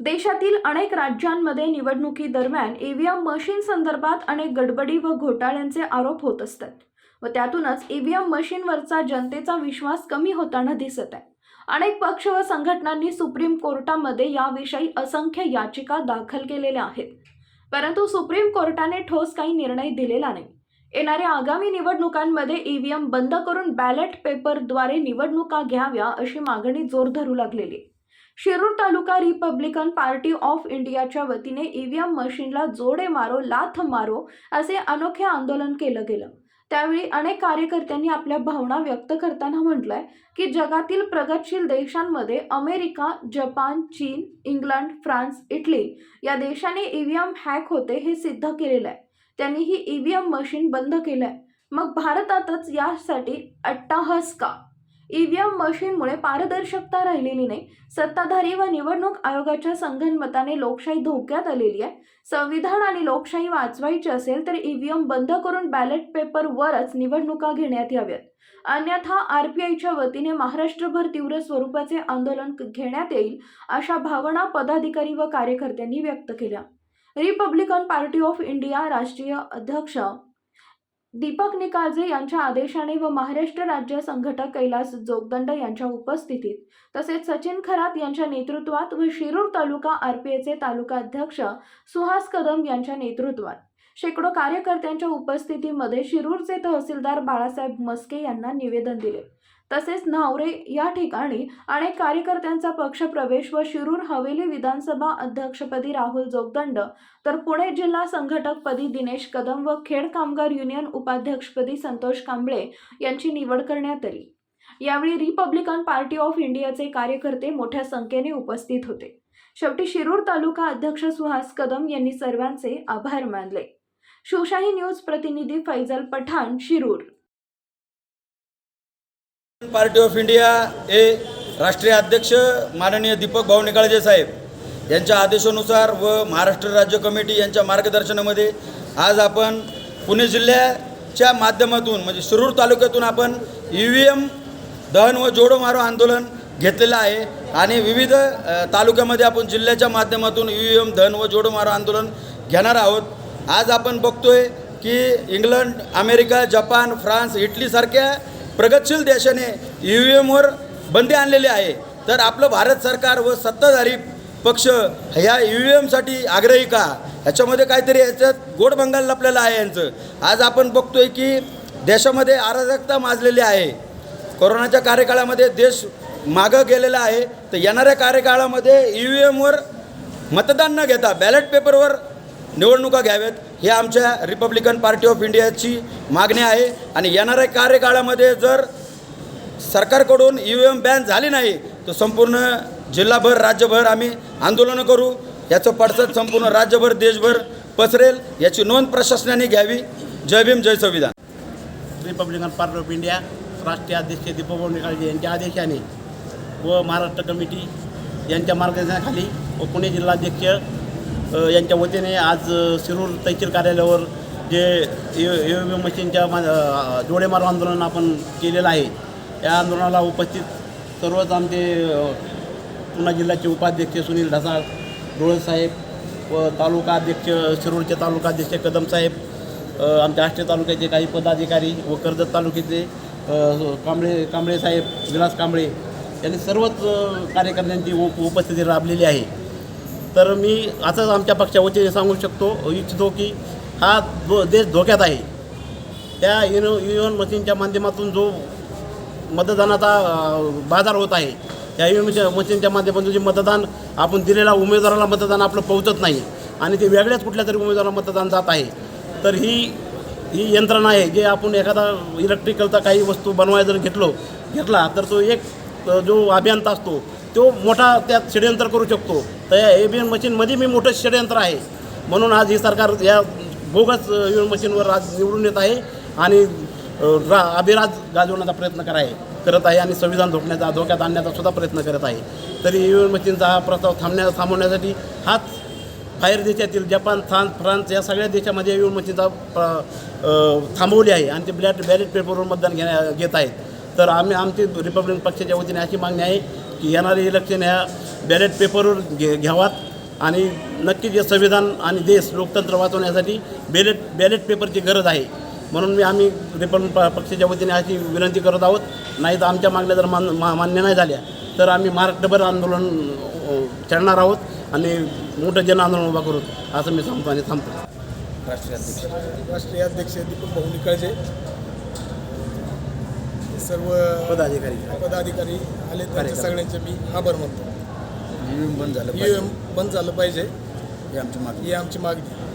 देशातील अनेक राज्यांमध्ये निवडणुकीदरम्यान ईव्हीएम मशीन संदर्भात अनेक गडबडी व घोटाळ्यांचे आरोप होत असतात. व त्यातूनच ईव्हीएम मशीनवरचा जनतेचा विश्वास कमी होताना दिसत आहे. अनेक पक्ष व संघटनांनी सुप्रीम कोर्टामध्ये याविषयी असंख्य याचिका दाखल केलेल्या आहेत. परंतु सुप्रीम कोर्टाने ठोस काही निर्णय दिलेला नाही. येणाऱ्या आगामी निवडणुकांमध्ये ईव्हीएम बंद करून बॅलेट पेपरद्वारे निवडणुका घ्याव्या अशी मागणी जोर धरू लागलेली आहे. Shirur taluka Republican party of इंडियाच्या वतीने ईव्हीएम मशीनला जोडे मारो लाथ मारो असे अनोखे आंदोलन केलं गेलं. त्यावेळी अनेक कार्यकर्त्यांनी आपल्या भावना व्यक्त करताना म्हटलंय की जगातील प्रगतशील देशांमध्ये अमेरिका जपान चीन इंग्लंड फ्रान्स इटली या देशाने ईव्हीएम हॅक होते हे सिद्ध केलेलं आहे. त्यांनी ही ईव्हीएम मशीन बंद केलंय. मग भारतातच यासाठी अट्टाहस का? ईव्हीएम मशीनमुळे पारदर्शकता राहिलेली नाही. सत्ताधारी व निवडणूक आयोगाच्या संगनमताने लोकशाही धोक्यात आलेली आहे. संविधान आणि लोकशाही वाचवायची असेल तर ईव्हीएम बंद करून बॅलेट पेपरवरच निवडणुका घेण्यात याव्यात. अन्यथा आर पी आयच्या वतीने महाराष्ट्रभर तीव्र स्वरूपाचे आंदोलन घेण्यात येईल अशा भावना पदाधिकारी व कार्यकर्त्यांनी व्यक्त केल्या. रिपब्लिकन पार्टी ऑफ इंडिया राष्ट्रीय अध्यक्ष दीपक निकाळजे यांच्या आदेशाने व महाराष्ट्र राज्य संघटक कैलास जोगदंड यांच्या उपस्थितीत तसेच सचिन खरात यांच्या नेतृत्वात व शिरूर तालुका आरपीएचे तालुका अध्यक्ष सुहास कदम यांच्या नेतृत्वात. शेकडो कार्यकर्त्यांच्या उपस्थितीमध्ये शिरूरचे तहसीलदार बाळासाहेब मस्के यांना निवेदन दिले. तसेच नावरे या ठिकाणी अनेक कार्यकर्त्यांचा पक्षप्रवेश व शिरूर हवेली विधानसभा अध्यक्षपदी राहुल जोगदंड तर पुणे जिल्हा संघटकपदी दिनेश कदम व खेड कामगार युनियन उपाध्यक्षपदी संतोष कांबळे यांची निवड करण्यात आली. यावेळी रिपब्लिकन पार्टी ऑफ इंडियाचे कार्यकर्ते मोठ्या संख्येने उपस्थित होते. शेवटी शिरूर तालुका अध्यक्ष सुहास कदम यांनी सर्वांचे आभार मानले. शिवशाही न्यूज प्रतिनिधी Faizal Pathan Shirur. Party of India हे राष्ट्रीय अध्यक्ष माननीय दीपक भाऊ निकाळजे साहेब यांच्या आदेशानुसार व महाराष्ट्र राज्य कमिटी यांच्या मार्गदर्शनामध्ये आज आपण पुणे जिल्ह्याच्या माध्यमातून म्हणजे शिरूर तालुक्यातून आपण ई व्ही एम दहन व जोडो मारो आंदोलन घेतलेलं आहे आणि विविध तालुक्यामध्ये आपण जिल्ह्याच्या माध्यमातून ई व्ही एम दहन व जोडो मारो आंदोलन घेणार आहोत. आज आपण बघतोय की इंग्लंड अमेरिका जपान फ्रान्स इटलीसारख्या प्रगतशील देशाने ई व्ही एमवर बंदी आणलेली आहे. तर आपलं भारत सरकार व सत्ताधारी पक्ष ह्या ई व्ही एमसाठी आग्रही का? ह्याच्यामध्ये काहीतरी याच्यात गोड बंगाल लपलेलं आहे यांचं. आज आपण बघतोय की देशामध्ये अराजकता माजलेली आहे. कोरोनाच्या कार्यकाळामध्ये देश मागं गेलेला आहे. तर येणाऱ्या कार्यकाळामध्ये ई व्ही एमवर मतदान न घेता बॅलेट पेपरवर निवडणुका घ्याव्यात. हे आमच्या रिपब्लिकन पार्टी ऑफ इंडियाची मागणी आहे आणि येणाऱ्या कार्यकाळामध्ये जर सरकारकडून ई व्ही एम बॅन झाली नाही तर संपूर्ण जिल्हाभर राज्यभर आम्ही आंदोलनं करू. याचं पडसाद संपूर्ण राज्यभर देशभर पसरेल याची नोंद प्रशासनाने घ्यावी. जय भीम जय संविधान. रिपब्लिकन पार्टी ऑफ इंडिया राष्ट्रीय अध्यक्ष दीपक निकाळजे यांच्या आदेशाने व महाराष्ट्र कमिटी यांच्या मार्गदर्शनाखाली व पुणे जिल्हाध्यक्ष यांच्या वतीने आज शिरूर तहसील कार्यालयावर जे एम मशीनच्या मा- जोडेमार आंदोलन आपण केलेलं आहे या आंदोलनाला उपस्थित सर्वच आमचे पुणे जिल्ह्याचे उपाध्यक्ष सुनील ढसाळ डोळसाहेब व तालुका अध्यक्ष शिरूरचे तालुका अध्यक्ष कदम साहेब आमच्या आष्टे तालुक्याचे काही पदाधिकारी व कर्जत तालुक्याचे कांबळे कांबळे साहेब विलास कांबळे यांनी सर्वच कार्यकर्त्यांची उप उपस्थिती लाभलेली आहे. तर मी असंच आमच्या पक्षावतीने सांगू शकतो इच्छितो की हा दो देश धोक्यात आहे. त्या युनो युएन मशीनच्या माध्यमातून जो मतदानाचा बाजार होत आहे त्या युनियन मशीनच्या माध्यमातून जे मतदान आपण दिलेल्या उमेदवाराला मतदान आपलं पोहोचत नाही आणि ते वेगळ्याच कुठल्या तरी उमेदवाराला मतदान जात आहे. तर ही ही यंत्रणा आहे जे आपण एखादा इलेक्ट्रिकलचा काही वस्तू बनवायला जर घेतलो घेतला तर तो एक जो अभियंता असतो तो मोठा त्यात षडयंत्र करू शकतो. तर या ए बी एन मशीनमध्ये मी मोठं षडयंत्र आहे. म्हणून आज ही सरकार या बोगस ई मशीनवर आज निवडून येत आहे आणि रा अभिराज गाजवण्याचा प्रयत्न कराय करत आहे आणि संविधान धोकण्याचा धोक्यात आणण्याचा सुद्धा प्रयत्न करत आहे. तरी ई मशीनचा हा प्रस्ताव थांबण्या थांबवण्यासाठी हाच बाहेर देशातील जपान फ्रान्स फ्रान्स या सगळ्या देशामध्ये ई मशीनचा थांबवली आहे आणि ते ब्लॅट बॅलेट पेपरवर मतदान घेण्या घेत आहेत. तर आम्ही आमची रिपब्लिकन पक्षाच्या वतीने अशी मागणी आहे की येणारे इलेक्शन ह्या बॅलेट पेपरवर घे घ्यावात. आणि नक्कीच हे संविधान आणि देश लोकतंत्र वाचवण्यासाठी बॅलेट बॅलेट पेपरची गरज आहे. म्हणून मी आम्ही रिपब्लिक प- पक्षाच्या वतीने अशी विनंती करत आहोत. नाही तर आमच्या मागण्या जर मान मा- मान्य नाही झाल्या तर आम्ही महाराष्ट्रभर आंदोलन छेडणार आहोत आणि मोठं जन आंदोलन उभा करू. असं मी सांगतो आणि थांबतो. राष्ट्रीय अध्यक्ष राष्ट्रीय अध्यक्ष दीपक भाऊ निकाळजे सर्व पदाधिकारी. पदाधिकारी आले कार्यकर्ते. सगळ्यांचे मी आभार मानतो. ईव्हीएम बंद झालं ई पाहिजे. बंद झालं पाहिजे. ही आमची मागणी. ही आमची मागणी.